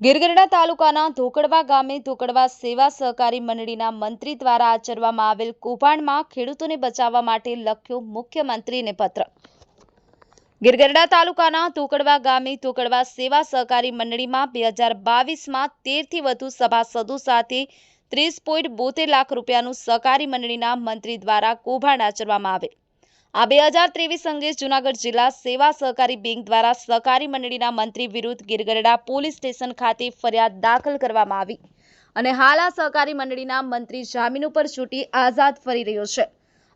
ગીરગઢડા તાલુકાના ધોકડવા ગામે ધોકડવા સેવા સહકારી મંડળીના મંત્રી દ્વારા આચરવામાં આવેલ કૌભાંડમાં ખેડૂતોને બચાવવા માટે લખ્યો મુખ્યમંત્રીને પત્ર. ગીરગઢડા તાલુકાના ધોકડવા ગામે ધોકડવા સેવા સહકારી મંડળીમાં બે હજાર બાવીસમાં તેરથી વધુ સભાસદો સાથે ત્રીસ પોઈન્ટ બોતેર લાખ રૂપિયાનું સહકારી મંડળીના મંત્રી દ્વારા કૌભાંડ આચરવામાં આવેલ આ બે હજાર ત્રેવીસ અંગે જૂનાગઢ જિલ્લા સેવા સહકારી બેંક દ્વારા સહકારી મંડળીના મંત્રી વિરુદ્ધ ગીરગઢડા પોલીસ સ્ટેશન ખાતે ફરિયાદ દાખલ કરવામાં આવી અને હાલ આ સહકારી મંડળીના મંત્રી જામીન ઉપર છૂટી આઝાદ ફરી રહ્યો છે.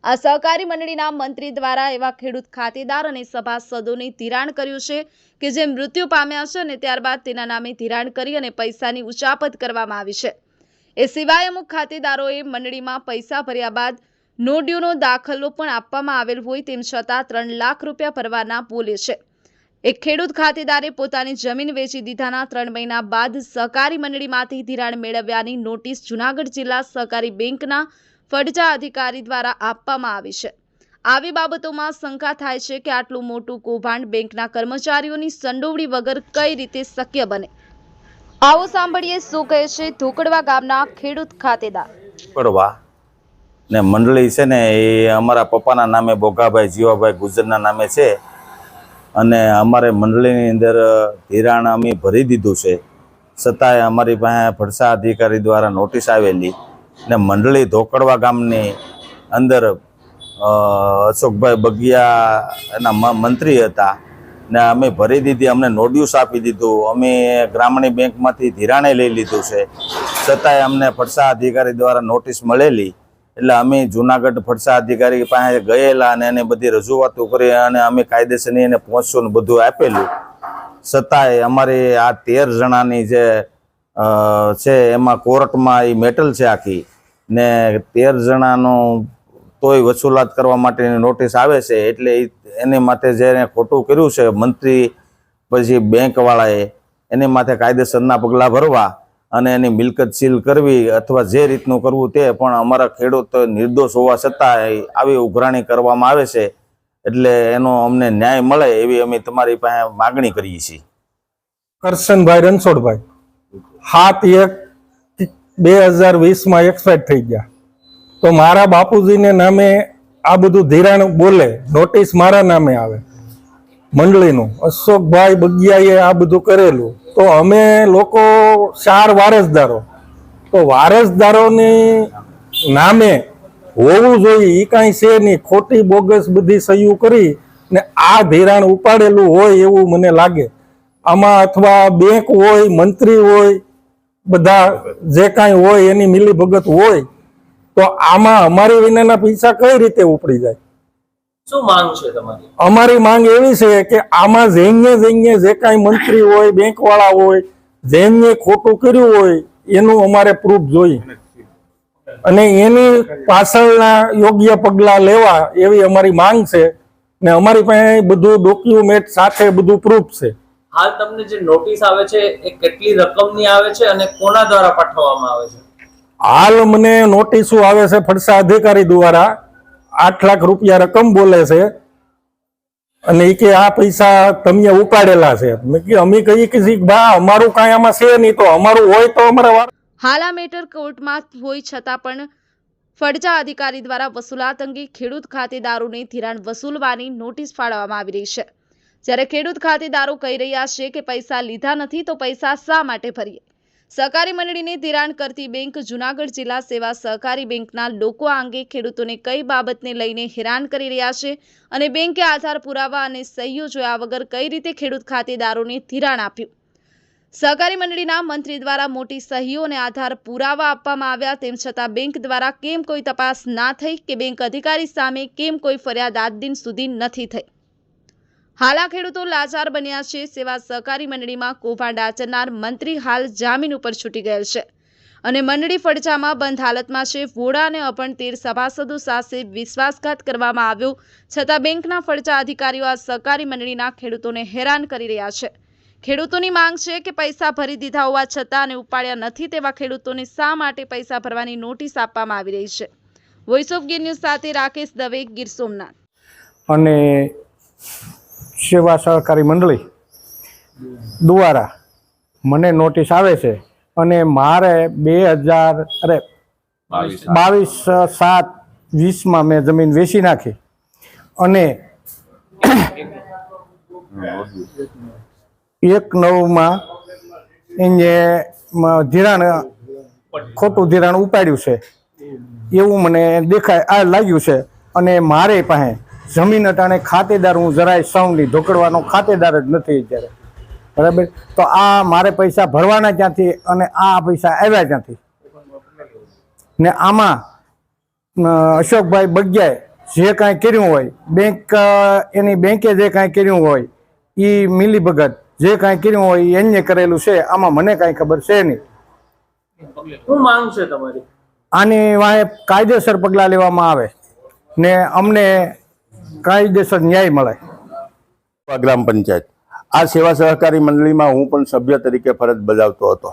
આ સહકારી મંડળીના મંત્રી દ્વારા એવા ખેડૂત ખાતેદાર અને સભાસદોને ધિરાણ કર્યું છે કે જે મૃત્યુ પામ્યા છે અને ત્યારબાદ તેના નામે ધિરાણ કરી અને પૈસાની ઉચાપત કરવામાં આવી છે. એ સિવાય અમુક ખાતેદારોએ મંડળીમાં પૈસા ભર્યા બાદ નો ડ્યુનો દાખલો પણ આપવામાં આવેલ હોય તેમ છતાં ત્રણ લાખ રૂપિયા ભરવાના બોલે છે. એક ખેડૂત ખાતેદારે પોતાની જમીન વેચી દીધાના ત્રણ મહિના બાદ સહકારી મંડળીમાંથી ધિરાણ મેળવ્યાની નોટિસ જૂનાગઢ જિલ્લા સહકારી બેંકના ફડજા અધિકારી દ્વારા આપવામાં આવી છે. આવી બાબતોમાં શંકા થાય છે કે આટલું મોટું કૌભાંડ બેંકના કર્મચારીઓની સંડોવણી વગર કઈ રીતે શક્ય બને? આવો સાંભળીએ શું કહે છે ધોકડવા ગામના ખેડૂત ખાતેદાર. ને મંડળી છે ને એ અમારા પપ્પાના નામે બોઘાભાઈ, જીવાભાઈ ગુજરના નામે છે. અને અમારે મંડળીની અંદર ધિરાણ અમે ભરી દીધું છે. છતાંય અમારી પાસે ભરસા અધિકારી દ્વારા નોટિસ આવેલી ને મંડળી ધોકડવા ગામની અંદર અશોકભાઈ બગિયા એના મંત્રી હતા ને અમે ભરી દીધી, અમને નોડ્યુસ આપી દીધું. અમે ગ્રામણી બેંકમાંથી ધિરાણે લઈ લીધું છે. છતાંય અમને ફરસા અધિકારી દ્વારા નોટિસ મળેલી એટલે અમે જુનાગઢ ફરસા અધિકારી પાસે ગયેલા અને એને બધી રજૂઆતો કરી અને અમે કાયદેસરની એને પહોંચશું ને બધું આપેલું. છતાંય અમારી આ તેર જણાની જે છે એમાં કોર્ટમાં એ મેટલ છે આખી. ને તેર જણાનું તોય વસૂલાત કરવા માટેની નોટિસ આવે છે એટલે એની માટે જેને ખોટું કર્યું છે મંત્રી પછી બેંકવાળાએ, એની માથે કાયદેસરના પગલાં ભરવા અને એની મિલકત સીલ કરવી અથવા જે રીતનું કરવું તે પણ અમારા ખેડૂત નિર્દોષ હોવા છતાં આવી ઉઘરાણી કરવામાં આવે છે. એટલે એનો અમને ન્યાય મળે એવી અમે તમારી પાસે માગણી કરીએ છીએ. કરશનભાઈ રણછોડભાઈ, હાથ એક, બે હજાર વીસમાં એક્સપાયર થઈ ગયા. તો મારા બાપુજીને નામે આ બધું ધિરાણ બોલે નોટિસ મારા નામે આવે. મંડળીનું. અશોકભાઈ બગિયાએ આ બધું કરેલું. તો અમે લોકો ચાર વારસદારો. તો વારસદારોની નામે હોવું જોઈએ એ કાંઈ છે નહીં. ખોટી બોગસ બધી સહયું કરી ને આ ધિરાણ ઉપાડેલું હોય એવું મને લાગે. આમાં અથવા બેંક હોય, મંત્રી હોય, બધા જે કાંઈ હોય એની મિલીભગત હોય, તો આમાં અમારી વિનાના પૈસા કઈ રીતે ઉપડી જાય? શું માંગ છે તમારી? અમારી માંગ એવી છે કે આમાં જેને જેને જે કાંઈ મંત્રી હોય બેંક વાળા હોય જેને ખોટું કર્યું હોય એનું અમારે પ્રૂફ જોઈએ. અને એની પાછળના યોગ્ય પગલાં લેવા એવી અમારી માંગ છે ને અમારી પાસે બધું ડોક્યુમેન્ટ સાથે બધું પ્રૂફ છે. હાલ તમને જે નોટિસ આવે છે એ કેટલી રકમની આવે છે અને કોના દ્વારા પાઠવવામાં આવે છે? હાલ મને નોટિસો આવે છે ફરસા અધિકારી દ્વારા આઠ લાખ રૂપિયા રકમ બોલે છે. અને એ કે આ પૈસા તમે ઉપાડેલા છે. અમે કહીએ કે બા, અમારું કાંઈ આમાં છે નહીં તો અમારું હોય તો અમારા હાલ આ મેટર કોર્ટમાં હોય છતાં પણ ફડજા અધિકારી દ્વારા વસૂલાત અંગે ખેડૂત ખાતેદારોને ધિરાણ વસૂલવાની નોટિસ ફાળવવામાં આવી રહી છે. જ્યારે ખેડૂત ખાતેદારો કહી રહ્યા છે કે પૈસા લીધા નથી તો પૈસા શા માટે ભરીએ? સહકારી મંડળીને ધિરાણ કરતી બેંક જૂનાગઢ જિલ્લા સેવા સહકારી બેંકના લોકો આ અંગે ખેડૂતોને કઈ બાબતને લઈને હેરાન કરી રહ્યા છે અને બેંકે આધાર પુરાવા અને સહીઓ જોયા વગર કઈ રીતે ખેડૂત ખાતેદારોને ધિરાણ આપ્યું? સહકારી મંડળીના મંત્રી દ્વારા મોટી સહીઓ અને આધાર પુરાવા આપવામાં આવ્યા તેમ છતાં બેંક દ્વારા કેમ કોઈ તપાસ ના થઈ કે બેંક અધિકારી સામે કેમ કોઈ ફરિયાદ આજ દિન સુધી નથી થઈ? હાલ ખેડૂતો લાચાર બન્યા છે. સેવા સહકારી મંડળીમાં કૌભાંડ આચરનાર મંત્રી હાલ જામીન ઉપર છૂટી ગયેલ છે. અને મંડળી ફડચામાં બંધ હાલતમાં છે. વોડા અને અપણ સભાસદો સાથે વિશ્વાસઘાત કરવામાં આવ્યો. છતાં બેંકના ફડચા અધિકારીઓ આ સહકારી મંડળીના ખેડૂતોને હેરાન કરી રહ્યા છે. ખેડૂતોની માંગ છે કે પૈસા ભરી દીધા હોવા છતાં અને ઉપાડ્યા નથી તેવા ખેડૂતોને શા માટે પૈસા ભરવાની નોટિસ આપવામાં આવી રહી છે? વોઇસ ઓફ ગીર ન્યૂઝ સાથે રાકેશ દવે, ગીર સોમનાથ. અને સેવા સહકારી મંડળી દ્વારા મને નોટિસ આવે છે અને મારે બે હજાર અરે બાવીસ. સાત વીસમાં મેં જમીન વેચી નાખી. અને એક નવમાં એને ધિરાણ ખોટું ધિરાણ ઉપાડ્યું છે. એવું મને દેખાય આ લાગ્યું છે. અને મારે પાસે જમીન અટાણે ખાતેદાર હું જરાય સૌની ઢોકળવાનો ખાતેદાર જ નથી અત્યારે. બરાબર? તો આ મારે પૈસા ભરવાના ક્યાંથી અને આ પૈસા આવ્યા ક્યાંથી? ને આમાં અશોકભાઈ બગ્યાએ જે કાંઈ કર્યું હોય બેંક એની બેંકે જે કાંઈ કર્યું હોય એ મિલી ભગત જે કાંઈ કર્યું હોય એ એને કરેલું છે આમાં મને કાંઈ ખબર છે નહીં. શું માંગ છે તમારી? આની વાંહે કાયદેસર પગલાં લેવામાં આવે. ને અમને કાયદેસર ન્યાય મળે. ગ્રામ પંચાયત. આ સેવા સહકારી મંડળીમાં હું પણ સભ્ય તરીકે ફરજ બજાવતો હતો.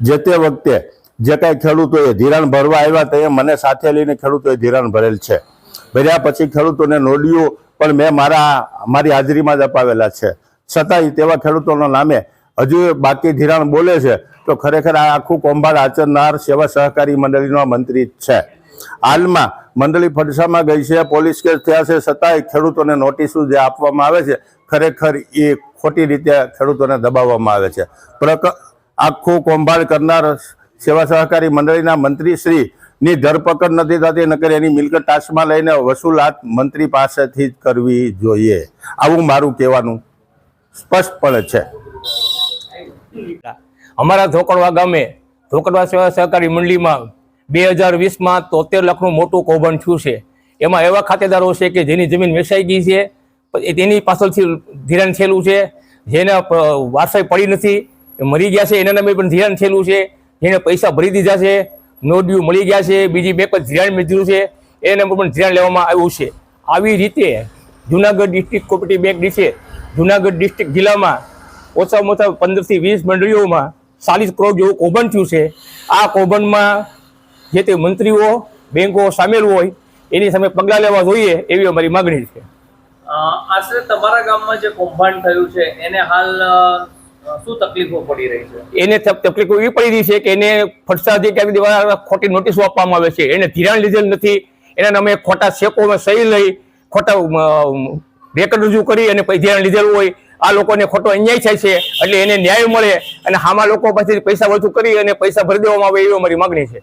જે તે વખતે જે કાંઈ ખેડૂતોએ ધિરાણ ભરવા આવ્યા તે મને સાથે લઈને ખેડૂતોએ ધિરાણ ભરેલ છે. ભર્યા પછી ખેડૂતોને નોડીઓ પણ મેં મારા, મારી હાજરીમાં જ અપાવેલા છે. છતાંય તેવા ખેડૂતોના નામે હજુ બાકી ધિરાણ બોલે છે તો ખરેખર આ આખું કૌભાંડ આચરનાર સેવા સહકારી મંડળીનો મંત્રી છે. હાલમાં મંડળી ફડસામાં ગઈ છે, પોલીસ કેસ થયા છે, છતાંય ખેડૂતોને નોટિસો જે આપવામાં આવે છે, ખરેખર એ ખોટી રીતે ખેડૂતોને દબાવવામાં આવે છે. પ્રક, આખું કૌભાંડ કરનાર સેવા સહકારી મંડળીના મંત્રી શ્રી ની ધરપકડ નથી થતી, નકર એની મિલકત ટાસમાં લઈને વસૂલાત મંત્રી પાસેથી જ કરવી જોઈએ. આવું મારું કહેવાનું સ્પષ્ટપણે છે. અમારા ધોકડવા ગામે ધોકડવા સેવા સહકારી મંડળીમાં બે હજાર વીસમાં તોતેર લાખનું મોટું કૌભાંડ થયું છે. એમાં એવા ખાતેદારો છે કે જેની જમીન વેચાઈ ગઈ છે તેની પાછળથી ધિરાણ થયેલું છે, જેને વારસાઈ પડી નથી મરી ગયા છે, એના નામે પણ ધિરાણ થયેલું છે, જેને પૈસા ભરી દીધા છે નોડ્યું મળી ગયા છે, બીજી બે પર ધિરાણ લીધું છે એના પર પણ ધિરાણ લેવામાં આવ્યું છે. આવી રીતે જુનાગઢ ડિસ્ટ્રિક્ટ કોપરેટિવ બેંક નીચે જુનાગઢ ડિસ્ટ્રિક્ટ જિલ્લામાં ઓછામાં ઓછા પંદરથી વીસ મંડળીઓમાં ચાલીસ કરોડ જેવું કૌભાંડ થયું છે. આ કૌભાંડમાં જે તે મંત્રીઓ બેંકો સામેલ હોય એની સામે પગલાં લેવા જોઈએ એવી અમારી માગણી છે. આશરે તમારા ગામમાં જે કૌભાંડ થયું છે એને હાલ શું તકલીફો પડી રહી છે? એને તકલીફો એવી પડી રહી છે કે એને ફટસાથી ક્યાંક દેવા ખોટી નોટિસો આપવામાં આવે છે એને ધિરાણ લીધેલ નથી એના નામે ખોટા ચેકોમાં સહી લઈ ખોટા રેકર્ડ રજૂ કરી અને ધિરાણ લીધેલું હોય આ લોકોને ખોટો અન્યાય થાય છે એટલે એને ન્યાય મળે અને હામાં લોકો પાસેથી પૈસા વસૂલ કરી અને પૈસા ભરી દેવામાં આવે એવી અમારી માગણી છે.